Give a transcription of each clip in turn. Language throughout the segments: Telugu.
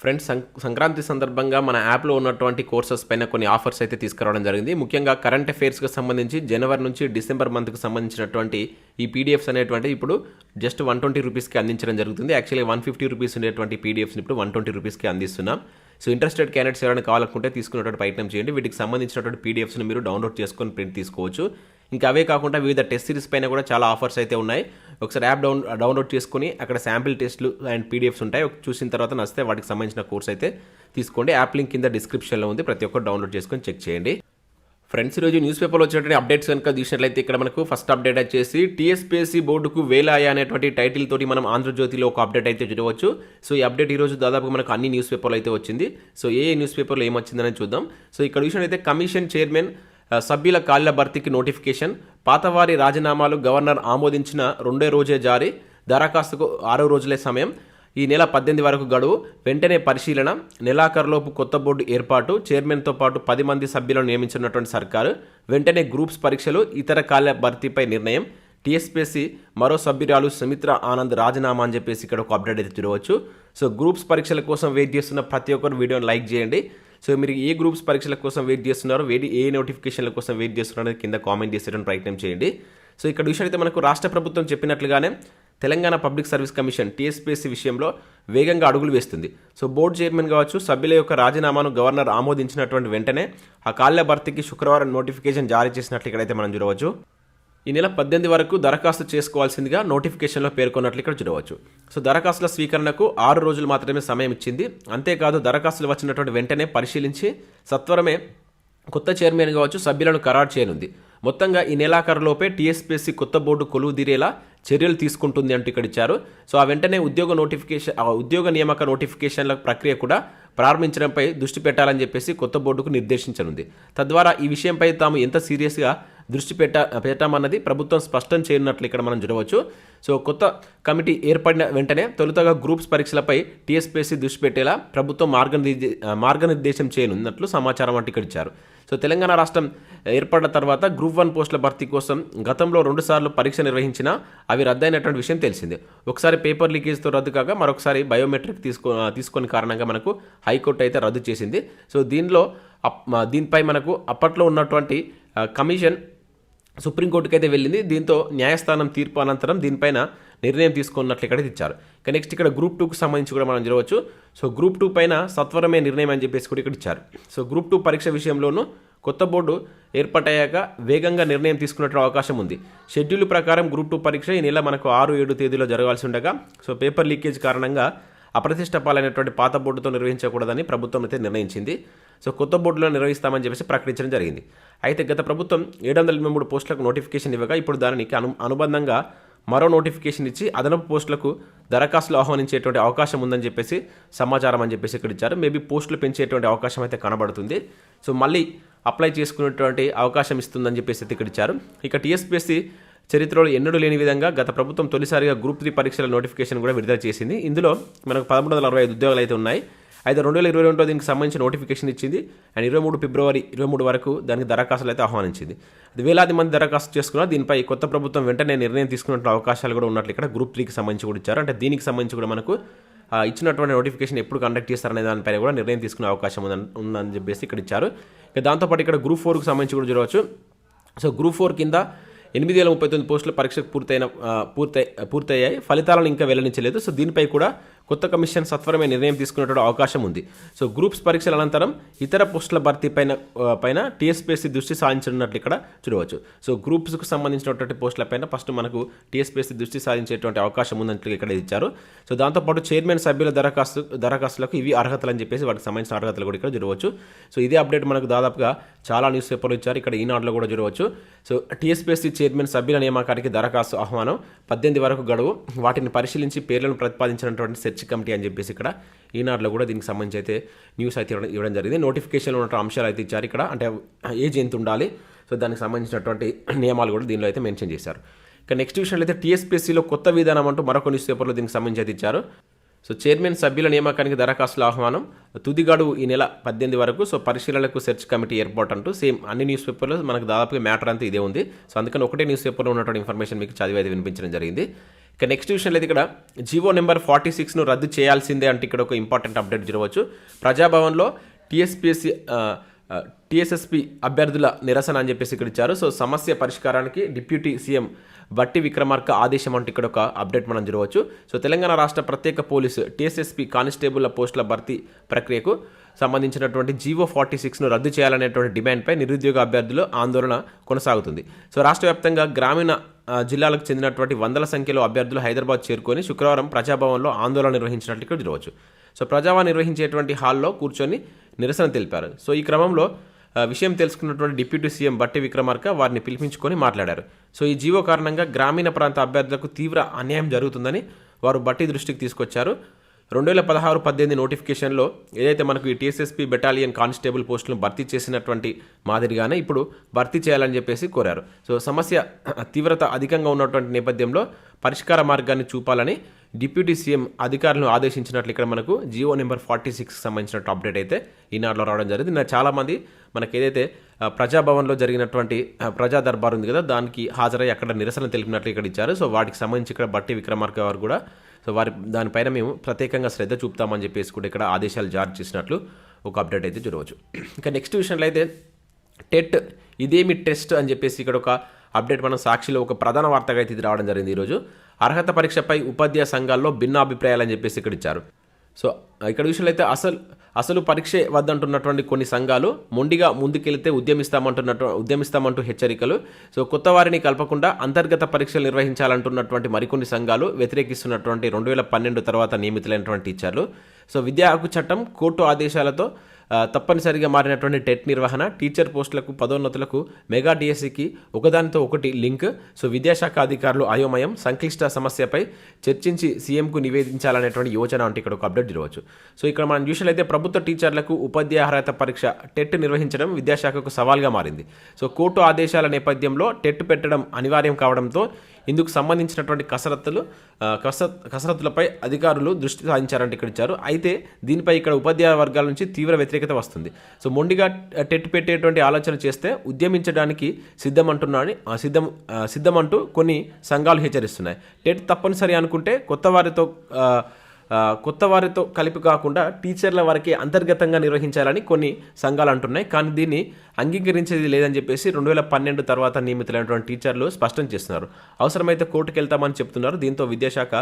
ఫ్రెండ్స్ సం సంక్రాంతి సందర్భంగా మన యాప్లో ఉన్నటువంటి కోర్సెస్ పైన కొన్ని ఆఫర్స్ అయితే తీసుకురావడం జరిగింది. ముఖ్యంగా కరెంట్ అఫైర్స్కి సంబంధించి జనవరి నుంచి డిసెంబర్ మంత్కి సంబంధించినటువంటి ఈ పీడిఎఫ్స్ అనేటువంటి ఇప్పుడు జస్ట్ వన్ ట్వంటీ రూపీస్కి అందించడం జరుగుతుంది. యాక్చువల్లీ వన్ ఫిఫ్టీ రూపీస్ ఉండేటువంటి పీడిఎఫ్స్ని ఇప్పుడు వన్ ట్వంటీ రూపీస్కి అందిస్తున్నాం. సో ఇంట్రెస్టెడ్ క్యాండిడేట్స్ ఎవరైనా కావాలనుకుంటే తీసుకున్నటువంటి ప్రయత్నం చేయండి. వీటికి సంబంధించినటువంటి పీడిఎఫ్స్ని మీరు డౌన్లోడ్ చేసుకొని ప్రింట్ తీసుకోవచ్చు. ఇంకా అవే కాకుండా వివిధ టెస్ట్ సిరీస్ పైన కూడా చాలా ఆఫర్స్ అయితే ఉన్నాయి. ఒకసారి యాప్ డౌన్ డౌన్లోడ్ చేసుకుని అక్కడ శాంపిల్ టెస్ట్లు అండ్ పీడిఎఫ్స్ ఉంటాయి. చూసిన తర్వాత నచ్చితే వాటికి సంబంధించిన కోర్స్ అయితే తీసుకోండి. యాప్ లింక్ కింద డిస్క్రిప్షన్లో ఉంది. ప్రతి ఒక్కరు డౌన్లోడ్ చేసుకొని చెక్ చేయండి. ఫ్రెండ్స్ ఈరోజు న్యూస్ పేపర్లో వచ్చినటువంటి అప్డేట్స్ కనుక చూసినట్లయితే ఇక్కడ మనకు ఫస్ట్ అప్డేట్ వచ్చేసి టీఎస్పీఎస్సీ బోర్డుకు వేలాయా అనేటువంటి టైటిల్ తోటి మనం ఆంధ్రజ్యోతిలో ఒక అప్డేట్ అయితే చూడవచ్చు. సో ఈ అప్డేట్ ఈరోజు దాదాపు మనకు అన్ని న్యూస్ పేపర్లు అయితే వచ్చింది. సో ఏ న్యూస్ పేపర్లో ఏమొచ్చిందని చూద్దాం. సో ఇక్కడ చూసినట్లయితే కమిషన్ చైర్మన్ సభ్యుల కాళ్ళ భర్తీకి నోటిఫికేషన్. పాతవారి రాజీనామాలు గవర్నర్ ఆమోదించిన రెండే రోజే జారీ. దరఖాస్తుకు ఆరో రోజులే సమయం. ఈ నెల పద్దెనిమిది వరకు గడువు. వెంటనే పరిశీలన నెలాఖరులోపు కొత్త బోర్డు ఏర్పాటు చైర్మన్తో పాటు పది మంది సభ్యులను నియమించినటువంటి సర్కారు. వెంటనే గ్రూప్స్ పరీక్షలు ఇతర కాళ్ళ భర్తీపై నిర్ణయం. టీఎస్పీఎస్సీ మరో సభ్యురాలు సుమిత్ర ఆనంద్ రాజీనామా అని చెప్పేసి ఇక్కడ ఒక అప్డేట్ అయితే చూడవచ్చు. సో గ్రూప్స్ పరీక్షల కోసం వెయిట్ చేస్తున్న ప్రతి ఒక్కరు వీడియోని లైక్ చేయండి. సో మీరు ఏ గ్రూప్స్ పరీక్షల కోసం వెయిట్ చేస్తున్నారో వేడి ఏ నోటిఫికేషన్ల కోసం వెయిట్ చేస్తున్నారో కింద కామెంట్ చేసేయడానికి ప్రయత్నం చేయండి. సో ఇక్కడ విషయం అయితే మనకు రాష్ట్ర ప్రభుత్వం చెప్పినట్లుగానే Telangana public service commission TSPSC విషయంలో వేగంగా అడుగులు వేస్తుంది. సో బోర్డు చైర్మన్ కావచ్చు సభ్యుల యొక్క రాజీనామాను గవర్నర్ ఆమోదించినటువంటి వెంటనే ఆ కాళ్ళ భర్తీకి శుక్రవారం నోటిఫికేషన్ జారీ చేసినట్లు ఇక్కడైతే మనం చూడవచ్చు. ఈ నెల పద్దెనిమిది వరకు దరఖాస్తు చేసుకోవాల్సిందిగా నోటిఫికేషన్లో పేర్కొన్నట్లు ఇక్కడ చూడవచ్చు. సో దరఖాస్తుల స్వీకరణకు ఆరు రోజులు మాత్రమే సమయం ఇచ్చింది. అంతేకాదు దరఖాస్తులు వచ్చినటువంటి వెంటనే పరిశీలించి సత్వరమే కొత్త చైర్మన్ కావచ్చు సభ్యులను ఖరారు చేయనుంది. మొత్తంగా ఈ నెలాఖరులోపే టీఎస్పీఎస్సీ కొత్త బోర్డు కొలువు తీరేలా చర్యలు తీసుకుంటుంది అంటూ ఇక్కడ ఇచ్చారు. సో ఆ వెంటనే ఉద్యోగ నోటిఫికేషన్ ఆ ఉద్యోగ నియామక నోటిఫికేషన్ల ప్రక్రియ కూడా ప్రారంభించడంపై దృష్టి పెట్టాలని చెప్పేసి కొత్త బోర్డుకు నిర్దేశించనుంది. తద్వారా ఈ విషయంపై తాము ఎంత సీరియస్గా దృష్టి పెట్ట పెట్టామన్నది ప్రభుత్వం స్పష్టం చేయనున్నట్లు ఇక్కడ మనం చూడవచ్చు. సో కొత్త కమిటీ ఏర్పడిన వెంటనే తొలుతగా గ్రూప్స్ పరీక్షలపై టీఎస్పీఎస్సీ దృష్టి పెట్టేలా ప్రభుత్వం మార్గనిర్దే మార్గనిర్దేశం చేయనున్నట్లు సమాచారం అంటే ఇక్కడ ఇచ్చారు. సో తెలంగాణ రాష్ట్రం ఏర్పడిన తర్వాత గ్రూప్ వన్ పోస్టుల భర్తీ కోసం గతంలో రెండుసార్లు పరీక్ష నిర్వహించినా అవి రద్దయినటువంటి విషయం తెలిసిందే. ఒకసారి పేపర్ లీకేజ్తో రద్దు కాగా మరొకసారి బయోమెట్రిక్ తీసుకో తీసుకొని కారణంగా మనకు హైకోర్టు అయితే రద్దు చేసింది. సో దీనిలో అప్- దీనిపై మనకు అప్పట్లో ఉన్నటువంటి కమిషన్ సుప్రీంకోర్టుకి అయితే వెళ్ళింది. దీంతో న్యాయస్థానం తీర్పు అనంతరం దీనిపైన నిర్ణయం తీసుకున్నట్లు ఇక్కడ ఇచ్చారు. ఇక నెక్స్ట్ ఇక్కడ గ్రూప్ టూకి సంబంధించి కూడా మనం చూడవచ్చు సో గ్రూప్ టూ పైన సత్వరమే నిర్ణయం అని చెప్పేసి కూడా ఇక్కడ ఇచ్చారు. సో గ్రూప్ టూ పరీక్ష విషయంలోనూ కొత్త బోర్డు ఏర్పాటయ్యాక వేగంగా నిర్ణయం తీసుకున్నట్టు అవకాశం ఉంది. షెడ్యూల్ ప్రకారం గ్రూప్ టూ పరీక్ష ఈ నెల మనకు ఆరు ఏడు తేదీలో జరగాల్సి ఉండగా సో పేపర్ లీకేజ్ కారణంగా అప్రతిష్ట పాలైనటువంటి పాత బోర్డుతో నిర్వహించకూడదని ప్రభుత్వం అయితే నిర్ణయించింది. సో కొత్త బోర్డులో నిర్వహిస్తామని చెప్పేసి ప్రకటించడం జరిగింది. అయితే గత ప్రభుత్వం ఏడు వందల ఎనభై మూడు పోస్టులకు నోటిఫికేషన్ ఇవ్వగా ఇప్పుడు దానికి అను అనుబంధంగా మరో నోటిఫికేషన్ ఇచ్చి అదనపు పోస్టులకు దరఖాస్తులు ఆహ్వానించేటువంటి అవకాశం ఉందని చెప్పేసి సమాచారం అని చెప్పేసి ఇక్కడ ఇచ్చారు. మేబీ పోస్టులు పెంచేటువంటి అవకాశం అయితే కనబడుతుంది. సో మళ్ళీ అప్లై చేసుకునేటువంటి అవకాశం ఇస్తుందని చెప్పేసి అయితే ఇక్కడ ఇచ్చారు. ఇక టీఎస్పీఎస్సీ చరిత్రలో ఎన్నడూ లేని విధంగా గత ప్రభుత్వం తొలిసారిగా గ్రూప్ త్రీ పరీక్షల నోటిఫికేషన్ కూడా విడుదల చేసింది. ఇందులో మనకు పదమూడు వందల అరవై ఐదు ఉద్యోగాలు అయితే ఉన్నాయి. అయితే రెండు వేల ఇరవై రెండులో దీనికి సంబంధించి నోటిఫికేషన్ ఇచ్చింది. అండ్ ఇరవై మూడు ఫిబ్రవరి ఇరవై మూడు వరకు దానికి దరఖాస్తులు అయితే ఆహ్వానించింది. అది వేలాది మంది దరఖాస్తు చేసుకున్న దీనిపై కొత్త ప్రభుత్వం వెంటనే నిర్ణయం తీసుకున్నట్టు అవకాశాలు కూడా ఉన్నట్లు ఇక్కడ గ్రూప్ త్రీకి సంబంధించి కూడా ఇచ్చారు. అంటే దీనికి సంబంధించి కూడా మనకు ఇచ్చినటువంటి నోటిఫికేషన్ ఎప్పుడు కండక్ట్ చేస్తారనే దానిపైన కూడా నిర్ణయం తీసుకునే అవకాశం ఉందని ఉందని చెప్పేసి ఇక్కడ ఇచ్చారు. ఇక దాంతోపాటు ఇక్కడ గ్రూప్ ఫోర్కి సంబంధించి కూడా చూడవచ్చు. సో గ్రూప్ ఫోర్ కింద ఎనిమిది వేల ముప్పై తొమ్మిది పోస్టుల పరీక్షకు పూర్తయిన పూర్తయి పూర్తయ్యాయి. ఫలితాలను ఇంకా వెల్లడించలేదు. సో దీనిపై కూడా కొత్త కమిషన్ సత్వరమే నిర్ణయం తీసుకునేటువంటి అవకాశం ఉంది. సో గ్రూప్స్ పరీక్షల అనంతరం ఇతర పోస్టుల భర్తీ పైన పైన టీఎస్పీఎస్సీ దృష్టి సాధించనున్నట్లు ఇక్కడ చూడవచ్చు. సో గ్రూప్స్కు సంబంధించినటువంటి పోస్టుల పైన ఫస్ట్ మనకు టీఎస్పీఎస్సీ దృష్టి సాధించేటువంటి అవకాశం ఉందంటే ఇక్కడ ఇచ్చారు. సో దాంతోపాటు చైర్మన్ సభ్యుల దరఖాస్తు దరఖాస్తులకు ఇవి అర్హతలు అని చెప్పేసి వాటికి సంబంధించిన అర్హతలు కూడా ఇక్కడ చూడవచ్చు. సో ఇదే అప్డేట్ మనకు దాదాపుగా చాలా న్యూస్ పేపర్లు ఇచ్చారు. ఇక్కడ ఈనాడులో కూడా చూడవచ్చు. సో టీఎస్పీఎస్సీ చైర్మన్ సభ్యుల నియామకానికి దరఖాస్తు ఆహ్వానం. పద్దెనిమిది వరకు గడువు. వాటిని పరిశీలించి పేర్లను ప్రతిపాదించినటువంటి సెర్చ్ కమిటీ అని చెప్పేసి ఇక్కడ ఈనాడులో కూడా దీనికి సంబంధించి అయితే న్యూస్ అయితే ఇవ్వడం- జరిగింది. నోటిఫికేషన్లో ఉన్న అంశాలు అయితే ఇచ్చారు ఇక్కడ. అంటే ఏజ్ ఎంత ఉండాలి? సో దానికి సంబంధించినటువంటి నియమాలు కూడా దీనిలో అయితే మెన్షన్ చేశారు. ఇక నెక్స్ట్ విషయంలో అయితే టీఎస్పీఎస్సీలో కొత్త విధానం అంటూ మరొక న్యూస్ పేపర్లో దీనికి సంబంధించి అయితే ఇచ్చారు. సో చైర్మన్ సభ్యుల నియామకానికి దరఖాస్తుల ఆహ్వానం తుది గడువు ఈ నెల పద్దెనిమిది వరకు. సో పరిశీలనకు సెర్చ్ కమిటీ ఏర్పాటు అంటూ సేమ్ అన్ని న్యూస్ పేపర్లో మనకు దాదాపుగా మ్యాటర్ అంతా ఇదే ఉంది. సో అందుకని ఒకటే న్యూస్ పేపర్లో ఉన్నటువంటి ఇన్ఫర్మేషన్ మీకు చదివి అయితే వినిపించడం జరిగింది. ఇక నెక్స్ట్ విషయంలో అయితే ఇక్కడ. జీవో నెంబర్ ఫార్టీ సిక్స్ను రద్దు చేయాల్సిందే అంటే ఇక్కడ ఒక ఇంపార్టెంట్ అప్డేట్ చూడవచ్చు ప్రజాభవన్లో టీఎస్పీఎస్సీ టీఎస్ఎస్పీ అభ్యర్థుల నిరసన అని చెప్పేసి ఇక్కడ ఇచ్చారు. సో సమస్య పరిష్కారానికి డిప్యూటీ సీఎం బట్టి విక్రమార్క ఆదేశం అంటూ ఇక్కడ ఒక అప్డేట్ మనం చూడవచ్చు. సో తెలంగాణ రాష్ట్ర ప్రత్యేక పోలీసు టీఎస్ఎస్పీ కానిస్టేబుల్ల పోస్టుల భర్తీ ప్రక్రియకు సంబంధించినటువంటి జీవో ఫార్టీ సిక్స్ను రద్దు చేయాలనేటువంటి డిమాండ్పై నిరుద్యోగ అభ్యర్థులు ఆందోళన కొనసాగుతుంది. సో రాష్ట్ర వ్యాప్తంగా గ్రామీణ జిల్లాలకు చెందినటువంటి వందల సంఖ్యలో అభ్యర్థులు హైదరాబాద్ చేరుకొని శుక్రవారం ప్రజాభవన్లో ఆందోళన నిర్వహించినట్లు ఇక్కడ చూడవచ్చు. సో ప్రజాభవన్ నిర్వహించేటువంటి హాల్లో కూర్చొని నిరసన తెలిపారు. సో ఈ క్రమంలో విషయం తెలుసుకున్నటువంటి డిప్యూటీ సీఎం బట్టి విక్రమార్క వారిని పిలిపించుకొని మాట్లాడారు. సో ఈ జీవో కారణంగా గ్రామీణ ప్రాంత అభ్యర్థులకు తీవ్ర అన్యాయం జరుగుతుందని వారు బట్టి దృష్టికి తీసుకొచ్చారు. రెండు వేల పదహారు పద్దెనిమిది నోటిఫికేషన్లో ఏదైతే మనకు ఈ టీఎస్ఎస్పీ బెటాలియన్ కానిస్టేబుల్ పోస్టులను భర్తీ చేసినటువంటి మాదిరిగానే ఇప్పుడు భర్తీ చేయాలని చెప్పేసి కోరారు. సో సమస్య తీవ్రత అధికంగా ఉన్నటువంటి నేపథ్యంలో పరిష్కార మార్గాన్ని చూపాలని డిప్యూటీ సీఎం అధికారులను ఆదేశించినట్లు ఇక్కడ మనకు జియో నెంబర్ ఫార్టీ సిక్స్కి సంబంధించినట్టు అప్డేట్ అయితే ఈనాడులో రావడం జరిగింది. నిన్న చాలామంది మనకి ఏదైతే ప్రజాభవన్లో జరిగినటువంటి ప్రజా దర్బార్ ఉంది కదా దానికి హాజరై అక్కడ నిరసన తెలిపినట్లు ఇక్కడ ఇచ్చారు. సో వాటికి సంబంధించి ఇక్కడ బట్టి విక్రమార్క వారు కూడా సో వారి దానిపైన మేము ప్రత్యేకంగా శ్రద్ధ చూపుతామని చెప్పేసి కూడా ఇక్కడ ఆదేశాలు జారీ చేసినట్లు ఒక అప్డేట్ అయితే చూడవచ్చు. ఇంకా నెక్స్ట్ విషయంలో అయితే టెట్ ఇదేమి టెస్ట్ అని చెప్పేసి ఇక్కడ ఒక అప్డేట్ మనం సాక్షిలో ఒక ప్రధాన వార్తగా అయితే ఇది రావడం జరిగింది ఈరోజు. అర్హత పరీక్షపై ఉపాధ్యాయ సంఘాల్లో భిన్నాభిప్రాయాలు అని చెప్పేసి ఇక్కడ ఇచ్చారు. సో ఇక్కడ విషయంలో అయితే అసలు అసలు పరీక్ష వద్దంటున్నటువంటి కొన్ని సంఘాలు మొండిగా ముందుకెళ్తే ఉద్యమిస్తామంటున్నట్టు ఉద్యమిస్తామంటూ హెచ్చరికలు. సో కొత్త వారిని కలపకుండా అంతర్గత పరీక్షలు నిర్వహించాలంటున్నటువంటి మరికొన్ని సంఘాలు వ్యతిరేకిస్తున్నటువంటి రెండు వేల పన్నెండు తర్వాత నియమితులైనటువంటి టీచర్లు. సో విద్యా హక్కు చట్టం కోర్టు ఆదేశాలతో తప్పనిసరిగా మారినటువంటి టెట్ నిర్వహణ టీచర్ పోస్టులకు పదోన్నతులకు మెగా డిఎస్సికి ఒకదానితో ఒకటి లింక్. సో విద్యాశాఖ అధికారులు అయోమయం సంక్లిష్ట సమస్యపై చర్చించి సీఎంకు నివేదించాలనేటువంటి యోచన అంటే ఇక్కడ ఒక అప్డేట్ చూడవచ్చు సో ఇక్కడ మనం చూసినట్లయితే ప్రభుత్వ టీచర్లకు ఉపాధ్యాయ అర్హత పరీక్ష టెట్ నిర్వహించడం విద్యాశాఖకు సవాల్గా మారింది. సో కోర్టు ఆదేశాల నేపథ్యంలో టెట్ పెట్టడం అనివార్యం కావడంతో ఇందుకు సంబంధించినటువంటి కసరత్తులు కసరత్ కసరత్తులపై అధికారులు దృష్టి సాధించారంటే ఇక్కడ ఇచ్చారు. అయితే దీనిపై ఇక్కడ ఉపాధ్యాయ వర్గాల నుంచి తీవ్ర వ్యతిరేకత వస్తుంది. సో మొండిగా టెట్ పెట్టేటువంటి ఆలోచన చేస్తే ఉద్యమించడానికి సిద్ధమంటున్నాని సిద్ధం సిద్ధమంటూ కొన్ని సంఘాలు హెచ్చరిస్తున్నాయి. టెట్ తప్పనిసరి అనుకుంటే కొత్త వారితో కొత్త వారితో కలిపి కాకుండా టీచర్ల వారికి అంతర్గతంగా నిర్వహించాలని కొన్ని సంఘాలు అంటున్నాయి. కానీ దీన్ని అంగీకరించేది లేదని చెప్పేసి రెండు వేల పన్నెండు తర్వాత నియమితులైనటువంటి టీచర్లు స్పష్టం చేస్తున్నారు. అవసరమైతే కోర్టుకు వెళ్తామని చెప్తున్నారు. దీంతో విద్యాశాఖ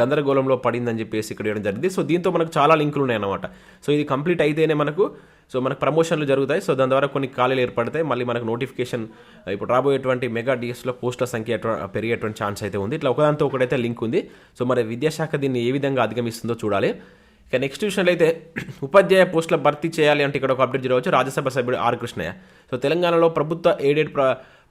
గందరగోళంలో పడిందని చెప్పేసి ఇక్కడ ఇవ్వడం జరిగింది. సో దీంతో మనకు చాలా లింకులు ఉన్నాయన్నమాట. సో ఇది కంప్లీట్ అయితేనే మనకు సో మనకు ప్రమోషన్లు జరుగుతాయి. సో దాని ద్వారా కొన్ని ఖాళీలు ఏర్పడతాయి. మళ్ళీ మనకు నోటిఫికేషన్ ఇప్పుడు రాబోయేటువంటి మెగా డిఎస్లో పోస్టుల సంఖ్య పెరిగేటువంటి ఛాన్స్ అయితే ఉంది. ఇట్లా ఒకదాంతో ఒకటైతే లింక్ ఉంది. సో మరి విద్యాశాఖ దీన్ని ఏ విధంగా అధిగమిస్తుందో చూడాలి. ఇక నెక్స్ట్ విషయంలో అయితే ఉపాధ్యాయ పోస్టుల భర్తీ చేయాలి అంటే ఇక్కడ ఒక అప్డేట్ జరగవచ్చు. రాజ్యసభ సభ్యుడు ఆర్ కృష్ణయ్య. సో తెలంగాణలో ప్రభుత్వ ఎయిడెడ్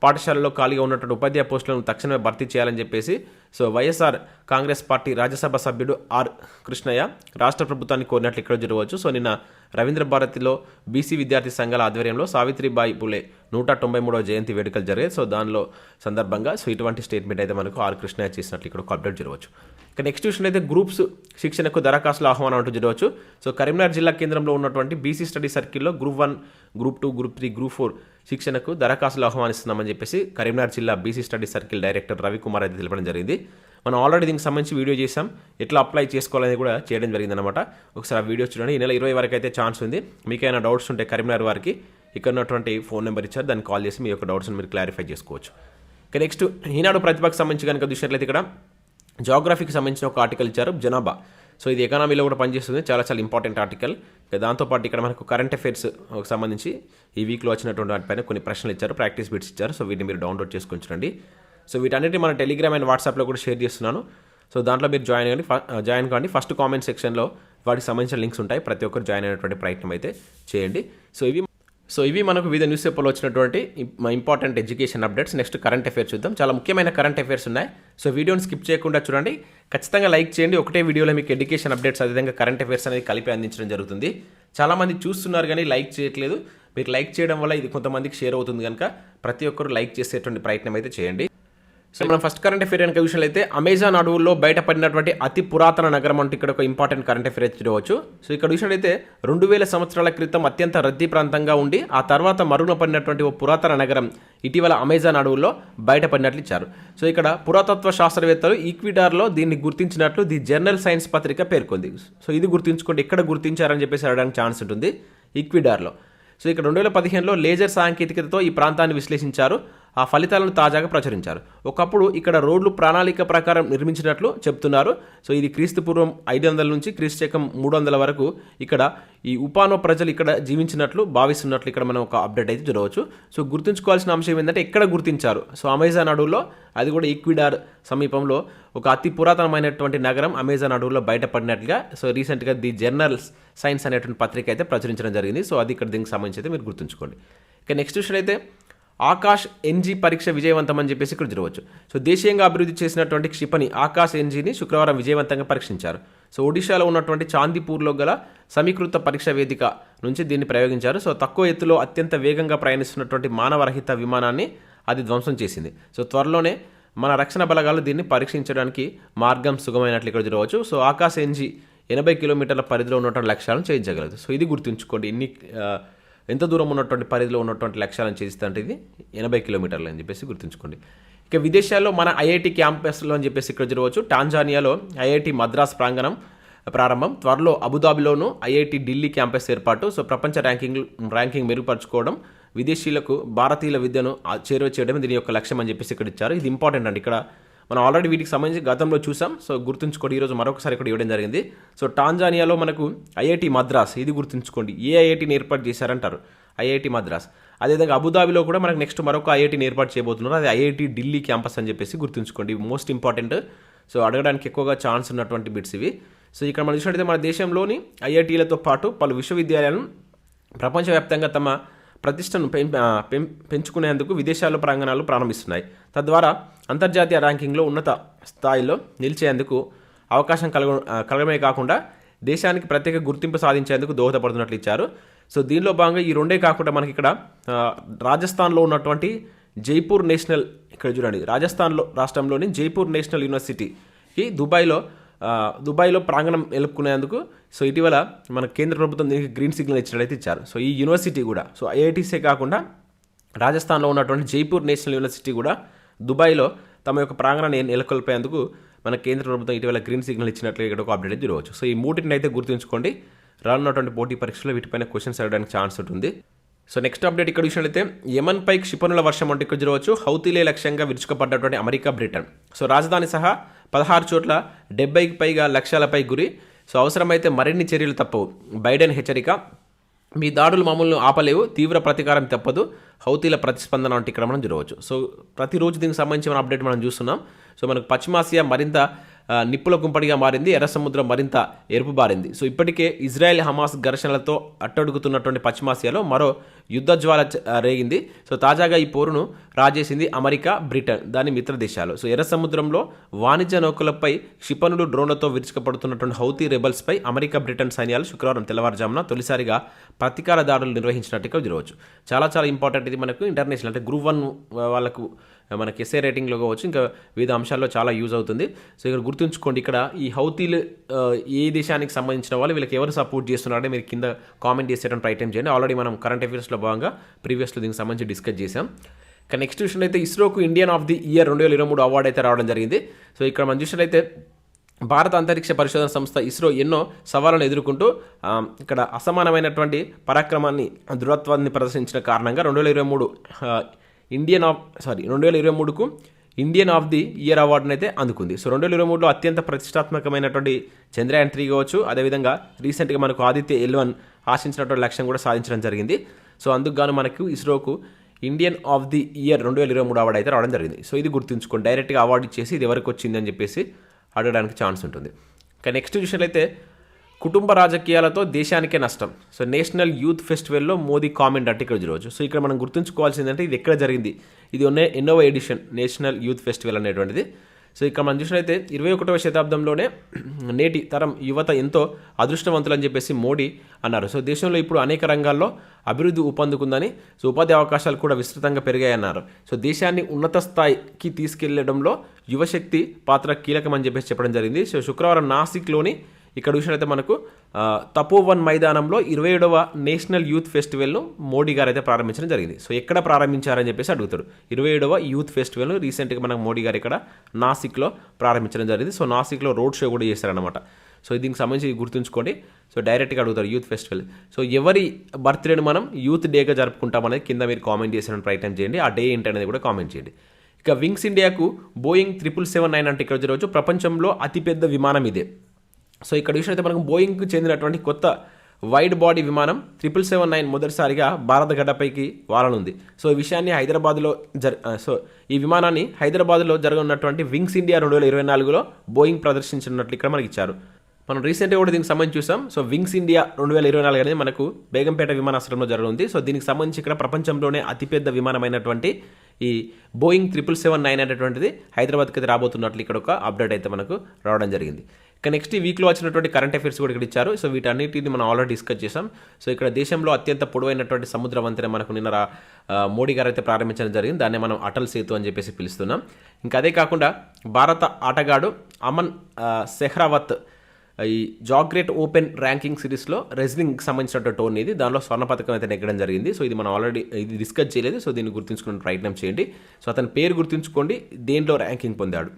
పాఠశాలలో ఖాళీగా ఉన్నటువంటి ఉపాధ్యాయ పోస్టులను తక్షణమే భర్తీ చేయాలని చెప్పేసి so YSR Congress party Rajya Sabha సభ్యుడు ఆర్ కృష్ణయ్య రాష్ట్ర ప్రభుత్వాన్ని కోరినట్లు ఇక్కడ జరగవచ్చు. సో నిన్న రవీంద్ర భారతిలో బీసీ విద్యార్థి సంఘాల ఆధ్వర్యంలో సావిత్రిబాయి పులే నూట తొంభై మూడవ జయంతి వేడుకలు జరిగాయి. సో దానిలో సందర్భంగా సో ఇటువంటి స్టేట్మెంట్ అయితే మనకు ఆర్ కృష్ణయ్య చేసినట్లు ఇక్కడ ఒక అప్డేట్ జరగవచ్చు. ఇక నెక్స్ట్ విషయం అయితే గ్రూప్స్ శిక్షణకు దరఖాస్తుల ఆహ్వానం అంటూ జరగవచ్చు. సో కరీంనగర్ జిల్లా కేంద్రంలో ఉన్నటువంటి బీసీ స్టడీ సర్కిల్లో group one group two group three group four శిక్షణకు దరఖాస్తులు ఆహ్వానిస్తున్నామని చెప్పేసి కరీంనగర్ జిల్లా BC study circle director Ravikumar అయితే తెలపడం జరిగింది. మనం ఆల్రెడీ దీనికి సంబంధించి వీడియో చేసాం ఎట్లా అప్లై చేసుకోవాలనేది కూడా చేయడం జరిగిందనమాట ఒకసారి ఆ వీడియో చూడండి. ఈ నెల ఇరవై వరకు అయితే ఛాన్స్ ఉంది. మీకైనా డౌట్స్ ఉంటే కరీంనగర్ వారికి ఇక్కడ ఉన్నటువంటి ఫోన్ నెంబర్ ఇచ్చారు. దాన్ని కాల్ చేసి మీ యొక్క డౌట్స్ని మీరు క్లారిఫై చేసుకోవచ్చు. ఇక నెక్స్ట్ ఈనాడు ప్రతిభకు సంబంధించి కనుక చూసినట్లయితే ఇక్కడ జాగ్రఫీకి సంబంధించిన ఒక ఆర్టికల్ ఇచ్చారు. జనాభా. సో ఇది ఎకానమీలో కూడా పనిచేస్తుంది. చాలా చాలా ఇంపార్టెంట్ ఆర్టికల్ ఇక దాంతోపాటు ఇక్కడ మనకు కరెంట్ అఫైర్స్ సంబంధించి ఈ వీక్లో వచ్చినటువంటి వాటిపైన కొన్ని ప్రశ్నలు ఇచ్చారు. ప్రాక్టీస్ బిట్స్ ఇచ్చారు. సో వీటిని మీరు డౌన్లోడ్ చేసుకొని చూడండి. సో వీటన్నిటి మన టెలిగ్రామ్ అండ్ వాట్సాప్లో కూడా షేర్ చేస్తున్నాను. సో దాంట్లో మీరు జాయిన్ కానీ జాయిన్ కాండి. ఫస్ట్ కామెంట్ సెక్షన్లో వాటికి సంబంధించిన లింక్స్ ఉంటాయి. ప్రతి ఒక్కరు జాయిన్ అయినటువంటి ప్రయత్నం అయితే చేయండి. సో ఇవి సో ఇవి మనకు వివిధ న్యూస్ పేపర్లో వచ్చినటువంటి important education updates next current affairs చూద్దాం. చాలా ముఖ్యమైన కరెంట్ అఫైర్స్ ఉన్నాయి. సో వీడియోని స్కిప్ చేయకుండా చూడండి. ఖచ్చితంగా లైక్ చేయండి. ఒకటే వీడియోలో మీకు ఎడ్యుకేషన్ అప్డేట్స్ అదేవిధంగా కరెంట్ అఫైర్స్ అనేది కలిపి అందించడం జరుగుతుంది. చాలామంది చూస్తున్నారు కానీ లైక్ చేయట్లేదు. మీరు లైక్ చేయడం వల్ల ఇది కొంతమందికి షేర్ అవుతుంది కనుక ప్రతి ఒక్కరు లైక్ చేసేటువంటి ప్రయత్నం అయితే చేయండి. సో మనం ఫస్ట్ కరెంట్ అఫేర్ కనుక విషయంలో అమెజాన్ అడవుల్లో బయటపడినటువంటి అతి పురాతన నగరం అంటే ఇక్కడ ఒక ఇంపార్టెంట్ కరెంట్ అఫేర్ చూడవచ్చు. సో ఇక్కడ చూసినట్లయితే రెండు వేల సంవత్సరాల క్రితం అత్యంత రద్దీ ప్రాంతంగా ఉండి ఆ తర్వాత మరుగున పడినటువంటి ఓ పురాతన నగరం ఇటీవల అమెజాన్ అడవుల్లో బయటపడినట్లు ఇచ్చారు. సో ఇక్కడ పురాతత్వ శాస్త్రవేత్తలు ఈక్విడార్లో దీన్ని గుర్తించినట్లు ది జర్నల్ సైన్స్ పత్రిక పేర్కొంది. సో ఇది గుర్తుంచుకోండి ఎక్కడ గుర్తించారని చెప్పేసి అడగడానికి ఛాన్స్ ఉంటుంది ఈక్విడార్లో. సో ఇక్కడ రెండు వేల పదిహేనులో లేజర్ సాంకేతికతతో ఈ ప్రాంతాన్ని విశ్లేషించారు. ఆ ఫలితాలను తాజాగా ప్రచురించారు. ఒకప్పుడు ఇక్కడ రోడ్లు ప్రణాళిక ప్రకారం నిర్మించినట్లు చెప్తున్నారు. సో ఇది క్రీస్తు పూర్వం ఐదు వందల నుంచి క్రీస్తుకం మూడు వందల వరకు ఇక్కడ ఈ ఉపానో ప్రజలు ఇక్కడ జీవించినట్లు భావిస్తున్నట్లు ఇక్కడ మనం ఒక అప్డేట్ అయితే చూడవచ్చు. సో గుర్తుంచుకోవాల్సిన అంశం ఏంటంటే ఎక్కడ గుర్తించారు? సో అమెజాన్ అడవుల్లో అది కూడా ఈక్విడార్ సమీపంలో ఒక అతి పురాతనమైనటువంటి నగరం అమెజాన్ అడవుల్లో బయటపడినట్లుగా సో రీసెంట్గా ది జర్నల్స్ సైన్స్ అనేటువంటి పత్రిక అయితే ప్రచురించడం జరిగింది. సో అది ఇక్కడ దీనికి సంబంధించి అయితే మీరు గుర్తుంచుకోండి. ఇక నెక్స్ట్ విషయం అయితే ఆకాష్ ఎన్జీ పరీక్ష విజయవంతం అని చెప్పేసి ఇక్కడ చూడవచ్చు సో దేశీయంగా అభివృద్ధి చేసినటువంటి క్షిపణి ఆకాష్ ఎన్జీని శుక్రవారం విజయవంతంగా పరీక్షించారు. సో ఒడిశాలో ఉన్నటువంటి చాందీపూర్లో గల సమీకృత పరీక్ష వేదిక నుంచి దీన్ని ప్రయోగించారు. సో తక్కువ ఎత్తులో అత్యంత వేగంగా ప్రయాణిస్తున్నటువంటి మానవరహిత విమానాన్ని అది ధ్వంసం చేసింది. సో త్వరలోనే మన రక్షణ బలగాలు దీన్ని పరీక్షించడానికి మార్గం సుగమైనట్లు ఇక్కడ చూడవచ్చు సో ఆకాశ్ ఎన్జీ ఎనభై కిలోమీటర్ల పరిధిలో ఉన్నటువంటి లక్ష్యాలను చేయించగలదు. సో ఇది గుర్తుంచుకోండి. ఇన్ని ఎంత దూరం ఉన్నటువంటి పరిధిలో ఉన్నటువంటి లక్ష్యాలను చేస్తుంటే ఇది ఎనభై కిలోమీటర్లు అని చెప్పేసి గుర్తుంచుకోండి. ఇక విదేశాల్లో మన ఐఐటి క్యాంపస్లో అని చెప్పేసి ఇక్కడ చూడవచ్చు. టాంజానియాలో ఐఐటి మద్రాస్ ప్రాంగణం ప్రారంభం. త్వరలో అబుదాబిలోను ఐఐటి ఢిల్లీ క్యాంపస్ ఏర్పాటు. సో ప్రపంచ ర్యాంకింగ్ ర్యాంకింగ్ మెరుగుపరచుకోవడం విదేశీయులకు భారతీయుల విద్యను చేరువ చేయడం దీని యొక్క లక్ష్యం అని చెప్పేసి ఇక్కడ ఇచ్చారు. ఇది ఇంపార్టెంట్ అండి. ఇక్కడ మనం ఆల్రెడీ వీటికి సంబంధించి గతంలో చూసాం. సో గుర్తుంచుకోండి ఈరోజు మరొకసారి ఇక్కడ ఇవ్వడం జరిగింది. సో టాంజానియాలో మనకు ఐఐటి మద్రాస్ ఇది గుర్తుంచుకోండి. ఏ ఐఐటిని ఏర్పాటు చేశారంటారు? ఐఐటి మద్రాస్. అదేవిధంగా అబుదాబిలో కూడా మనకు నెక్స్ట్ మరొక ఐఐటిని ఏర్పాటు చేయబోతున్నారు. అది ఐఐటి ఢిల్లీ క్యాంపస్ అని చెప్పేసి గుర్తుంచుకోండి. మోస్ట్ ఇంపార్టెంట్ సో అడగడానికి ఎక్కువగా ఛాన్స్ ఉన్నటువంటి బిట్స్ ఇవి. సో ఇక్కడ మనం చూసినట్టయితే మన దేశంలోని ఐఐటీలతో పాటు పలు విశ్వవిద్యాలయాలను ప్రపంచవ్యాప్తంగా తమ ప్రతిష్టను పెం పెం- పెంచుకునేందుకు విదేశాల్లో ప్రాంగణాలు ప్రారంభిస్తున్నాయి. తద్వారా అంతర్జాతీయ ర్యాంకింగ్లో ఉన్నత స్థాయిలో నిలిచేందుకు అవకాశం కలగ కలగమే కలగడమే కాకుండా దేశానికి ప్రత్యేక గుర్తింపు సాధించేందుకు దోహదపడుతున్నట్లు ఇచ్చారు. సో దీనిలో భాగంగా ఈ రెండే కాకుండా మనకి ఇక్కడ రాజస్థాన్లో ఉన్నటువంటి జైపూర్ నేషనల్ ఇక్కడ చూడండి రాజస్థాన్లో రాష్ట్రంలోని జైపూర్ నేషనల్ యూనివర్సిటీకి దుబాయ్లో దుబాయ్లో ప్రాంగణం ఎలుపుకునేందుకు సో ఇటీవల మన కేంద్ర ప్రభుత్వం దీనికి గ్రీన్ సిగ్నల్ ఇచ్చినట్లయితే ఇచ్చారు. సో ఈ యూనివర్సిటీ కూడా సో ఐఐటీసే కాకుండా రాజస్థాన్లో ఉన్నటువంటి జైపూర్ నేషనల్ యూనివర్సిటీ కూడా దుబాయ్లో తమ యొక్క ప్రాంగణాన్ని నెలకొల్పేందుకు మన కేంద్ర ప్రభుత్వం ఇటీవల గ్రీన్ సిగ్నల్ ఇచ్చినట్లు ఇక్కడ ఒక అప్డేట్ చూడవచ్చు. సో ఈ మూటిని అయితే గుర్తుంచుకోండి. రానున్నటువంటి పోటీ పరీక్షలో వీటిపైన క్వశ్చన్స్ అడగడానికి ఛాన్స్ ఉంటుంది. సో నెక్స్ట్ అప్డేట్ ఇక్కడ విషయాలైతే యమన్పై క్షిపణుల వర్షం వంటి ఇక్కడ చూడవచ్చు హౌతీలే లక్ష్యంగా విరుచుకుపడ్డటువంటి అమెరికా బ్రిటన్. సో రాజధాని సహా పదహారు చోట్ల డెబ్బైకి పైగా లక్ష్యాలపై గురి. సో అవసరమైతే మరిన్ని చర్యలు తప్పవు. బైడెన్ హెచ్చరిక. మీ దాడులు మామూలు ఆపలేవు. తీవ్ర ప్రతీకారం తప్పదు. హౌతీల ప్రతిస్పందన వంటి ఇక్కడ మనం చూడవచ్చు సో ప్రతిరోజు దీనికి సంబంధించిన అప్డేట్ మనం చూస్తున్నాం. సో మనకు పశ్చిమాసియా మరింత నిప్పుల కుంపడిగా మారింది ఎర్ర సముద్రం మరింత ఎరుపుబారింది సో ఇప్పటికే ఇజ్రాయెల్ హమాస్ ఘర్షణలతో అట్టడుగుతున్నటువంటి పశ్చిమాసియాలో మరో యుద్ధ జ్వాల రేగింది. సో తాజాగా ఈ పోరును రాజేసింది అమెరికా బ్రిటన్ దాని మిత్ర దేశాలు. సో ఎర్ర సముద్రంలో వాణిజ్య నౌకలపై క్షిపణులు డ్రోన్లతో విరుచుకుపడుతున్నటువంటి హౌతీ రెబల్స్పై అమెరికా బ్రిటన్ సైన్యాలు శుక్రవారం తెల్లవారుజామున తొలిసారిగా ప్రతీకార దాడులు నిర్వహించినట్టుగా చూడవచ్చు. చాలా చాలా ఇంపార్టెంట్ ఇది మనకు ఇంటర్నేషనల్ అంటే గ్రూప్ వన్ వాళ్ళకు మనకి ఎస్ఏ రేటింగ్లో కావచ్చు ఇంకా వివిధ అంశాల్లో చాలా యూజ్ అవుతుంది. సో ఇక్కడ గుర్తుంచుకోండి ఇక్కడ ఈ హౌతీలు ఏ దేశానికి సంబంధించిన వాళ్ళు వీళ్ళకి ఎవరు సపోర్ట్ చేస్తున్నారని మీరు కింద కామెంట్ చేసేటప్పుడు ప్రయత్నం చేయండి. ఆల్రెడీ మనం కరెంట్ అఫేర్స్లో భాగంగా ప్రీవియస్లో దీనికి సంబంధించి డిస్కస్ చేసాం ఇక నెక్స్ట్ విషయం అయితే ఇస్రోకు ఇండియన్ ఆఫ్ ది ఇయర్ రెండు వేల ఇరవై మూడు అవార్డు అయితే రావడం జరిగింది. సో ఇక్కడ మనం చూసినట్లయితే భారత అంతరిక్ష పరిశోధన సంస్థ ఇస్రో ఎన్నో సవాళ్ళను ఎదుర్కొంటూ ఇక్కడ అసమానమైనటువంటి పరాక్రమాన్ని దృఢత్వాన్ని ప్రదర్శించిన కారణంగా రెండు వేల ఇరవై మూడు ఇండియన్ ఆఫ్ సారీ రెండు వేల ఇరవై మూడుకు ఇండియన్ ఆఫ్ ది ఇయర్ అవార్డును అయితే అందుకుంది. సో రెండు వేల ఇరవై మూడులో అత్యంత ప్రతిష్టాత్మకమైనటువంటి చంద్రయాన్ త్రీ కావచ్చు అదేవిధంగా రీసెంట్గా మనకు ఆదిత్య ఎల్వన్ ఆశించినటువంటి లక్ష్యం కూడా సాధించడం జరిగింది. సో అందుకు గాను మనకు ఇస్రోకు ఇండియన్ ఆఫ్ ది ఇయర్ రెండు వేల ఇరవై మూడు అవార్డు అయితే రావడం జరిగింది. సో ఇది గుర్తుంచుకోండి. డైరెక్ట్గా అవార్డు ఇచ్చేసి ఇది ఎవరికి వచ్చింది అని చెప్పేసి అడగడానికి ఛాన్స్ ఉంటుంది. ఇంకా నెక్స్ట్ చూసినట్లయితే కుటుంబ రాజకీయాలతో దేశానికే నష్టం. సో నేషనల్ యూత్ ఫెస్టివల్లో మోదీ కామెంట్ అంటే ఇక్కడ ఈరోజు. సో ఇక్కడ మనం గుర్తుంచుకోవాల్సిందంటే ఇది ఎక్కడ జరిగింది? ఇది ఉన్న ఎన్నోవ ఎడిషన్ నేషనల్ యూత్ ఫెస్టివల్ అనేటువంటిది. సో ఇక్కడ మనం చూసినట్లయితే ఇరవై ఒకటవ శతాబ్దంలోనే నేటి తరం యువత ఎంతో అదృష్టవంతులని చెప్పేసి మోడీ అన్నారు. సో దేశంలో ఇప్పుడు అనేక రంగాల్లో అభివృద్ధి ఊపందుకుందని సో ఉపాధి అవకాశాలు కూడా విస్తృతంగా పెరిగాయన్నారు. సో దేశాన్ని ఉన్నత స్థాయికి తీసుకెళ్ళడంలో యువశక్తి పాత్ర కీలకమని చెప్పేసి చెప్పడం జరిగింది. సో శుక్రవారం నాసిక్లోని ఇక్కడ చూసినట్లయితే మనకు తపోవన్ మైదానంలో ఇరవై ఏడవ నేషనల్ యూత్ ఫెస్టివల్ను మోడీ గారు అయితే ప్రారంభించడం జరిగింది. సో ఎక్కడ ప్రారంభించారని చెప్పేసి అడుగుతాడు. ఇరవై ఏడవ యూత్ ఫెస్టివల్ రీసెంట్గా మనకు మోడీ గారు ఇక్కడ నాసిక్లో ప్రారంభించడం జరిగింది. సో నాసిక్లో రోడ్ షో కూడా చేశారనమాట సో దీనికి సంబంధించి గుర్తుంచుకోండి. సో డైరెక్ట్గా అడుగుతారు యూత్ ఫెస్టివల్. సో ఎవరి బర్త్డేని మనం యూత్ డేగా జరుపుకుంటామనేది కింద మీరు కామెంట్ చేసిన ప్రయత్నం చేయండి. ఆ డే ఏంటనేది కూడా కామెంట్ చేయండి. ఇక వింగ్స్ ఇండియాకు బోయింగ్ త్రిపుల్ సెవెన్ నైన్ అంటే ఇక్కడ రోజు ప్రపంచంలో అతిపెద్ద విమానం ఇదే. సో ఇక్కడ చూసినట్లయితే మనకు బోయింగ్కు చెందినటువంటి కొత్త వైడ్ బాడీ విమానం ట్రిపుల్ సెవెన్ నైన్ మొదటిసారిగా భారత గడ్డపైకి వాలనుంది. సో ఈ విషయాన్ని హైదరాబాద్లో జర్ సో ఈ విమానాన్ని హైదరాబాద్లో జరగనున్నటువంటి వింగ్స్ ఇండియా రెండు వేల ఇరవై నాలుగులో బోయింగ్ ప్రదర్శించినట్లు ఇక్కడ మనకి ఇచ్చారు. మనం రీసెంట్గా కూడా దీనికి సంబంధించి చూసాం. సో వింగ్స్ ఇండియా రెండు వేల ఇరవై నాలుగు అనేది మనకు బేగంపేట విమానాశ్రయంలో జరగనుంది. సో దీనికి సంబంధించి ఇక్కడ ప్రపంచంలోనే అతిపెద్ద విమానమైనటువంటి ఈ బోయింగ్ ట్రిపుల్ సెవెన్ నైన్ అనేటువంటిది హైదరాబాద్కి అయితే రాబోతున్నట్లు ఇక్కడ ఒక అప్డేట్ అయితే మనకు రావడం జరిగింది. ఇక నెక్స్ట్ ఈ వీక్లో వచ్చినటువంటి కరెంట్ అఫైర్స్ కూడా ఇక్కడ ఇచ్చారు. సో వీటన్నిటిని మనం ఆల్రెడీ డిస్కస్ చేసాం సో ఇక్కడ దేశంలో అత్యంత పొడవైనటువంటి సముద్ర వంతెన మనకు నిన్న మోడీ గారు అయితే ప్రారంభించడం జరిగింది. దాన్ని మనం అటల్ సేతు అని చెప్పేసి పిలుస్తున్నాం. ఇంకా అదే కాకుండా భారత ఆటగాడు అమన్ సెహ్రావత్ ఈ జాగ్రేట్ ఓపెన్ ర్యాంకింగ్ సిరీస్లో రెజ్లింగ్కి సంబంధించిన టోర్నీ ఇది. దానిలో స్వర్ణ పథకం అయితే నెగ్గడం జరిగింది. సో ఇది మనం ఆల్రెడీ ఇది డిస్కస్ చేయలేదు. సో దీన్ని గుర్తుంచుకునే ప్రయత్నం చేయండి. సో అతని పేరు గుర్తుంచుకోండి. దేంట్లో ర్యాంకింగ్ పొందాడు?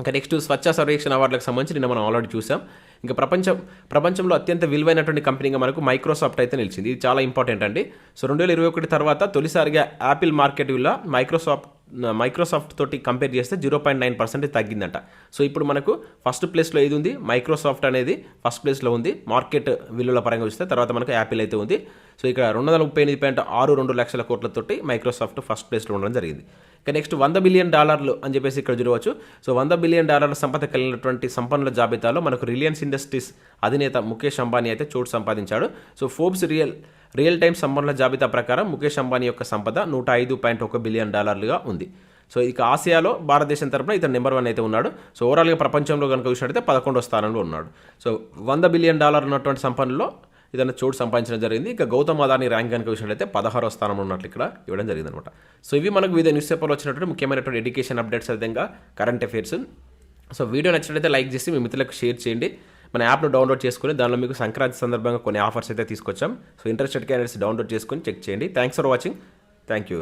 ఇంకా నెక్స్ట్ స్వచ్ఛ సర్వేక్షణ అవార్డులకు సంబంధించి నిన్న మనం ఆల్రెడీ చూసాం. ఇంకా ప్రపంచం ప్రపంచంలో అత్యంత విలువైనటువంటి కంపెనీగా మనకు మైక్రోసాఫ్ట్ అయితే నిలిచింది. ఇది చాలా ఇంపార్టెంట్ అండి. సో రెండు వేల ఇరవై ఒకటి తర్వాత తొలిసారిగా యాపిల్ మార్కెట్ విలువ మైక్రోసాఫ్ట్ మైక్రోసాఫ్ట్ తోటి కంపేర్ చేస్తే జీరో పాయింట్ నైన్ పర్సెంటేజ్ తగ్గిందంట. సో ఇప్పుడు మనకు ఫస్ట్ ప్లేస్లో ఏది ఉంది? మైక్రోసాఫ్ట్ అనేది ఫస్ట్ ప్లేస్లో ఉంది. మార్కెట్ విలువల పరంగా చూస్తే తర్వాత మనకు యాపిల్ అయితే ఉంది. సో ఇక్కడ రెండు వందల ముప్పై ఎనిమిది పాయింట్ ఆరు రెండు లక్షల కోట్లతోటి మైక్రోసాఫ్ట్ ఫస్ట్ ప్లేస్లో ఉండడం జరిగింది. ఇక నెక్స్ట్ వంద బిలియన్ డాలర్లు అని చెప్పేసి ఇక్కడ చూడవచ్చు. సో వంద బిలియన్ డాలర్ల సంపద కలిగినటువంటి సంపన్నుల జాబితాలో మనకు రిలయన్స్ ఇండస్ట్రీస్ అధినేత ముఖేష్ అంబానీ అయితే చోటు సంపాదించాడు. So Forbes real real time సంపన్నుల జాబితా ప్రకారం ముఖేష్ అంబానీ యొక్క సంపద నూట ఐదు పాయింట్ ఒక బిలియన్ డాలర్లుగా ఉంది. సో ఇక ఆసియాలో భారతదేశం తరపున ఇతను నెంబర్ వన్ అయితే ఉన్నాడు. సో ఓవరాల్గా ప్రపంచంలో కనుక చూసినట్టయితే పదకొండో స్థానంలో ఉన్నాడు. సో వంద బిలియన్ డాలర్ ఉన్నటువంటి సంపన్నులో ఏదైనా చోటు సంపాదించడం జరిగింది. ఇక గౌతమ్ అదాని ర్యాంక్ కనుక విషయంలో పదహారో స్థానంలో ఉన్నట్లు ఇక్కడ ఇవ్వడం జరిగింది అనమాట సో ఇవి మనకు వివిధ న్యూస్ పేపర్లో వచ్చినటువంటి ముఖ్యమైనటువంటి ఎడ్యుకేషన్ అప్డేట్స్ విధంగా కరెంట్ అఫైర్స్ సో వీడియో నచ్చినట్లయితే లైక్ చేసి మీ మిత్రులకు షేర్ చేయండి. మన యాప్ను డౌన్లోడ్ చేసుకుని దానిలో మీకు సంక్రాంతి సందర్భంగా కొన్ని ఆఫర్స్ అయితే తీసుకొచ్చాం. సో ఇంట్రెస్టెడ్ క్యాండిడేట్స్ డౌన్లోడ్ చేసుకుని చెక్ చేయండి. Thanks for watching thank you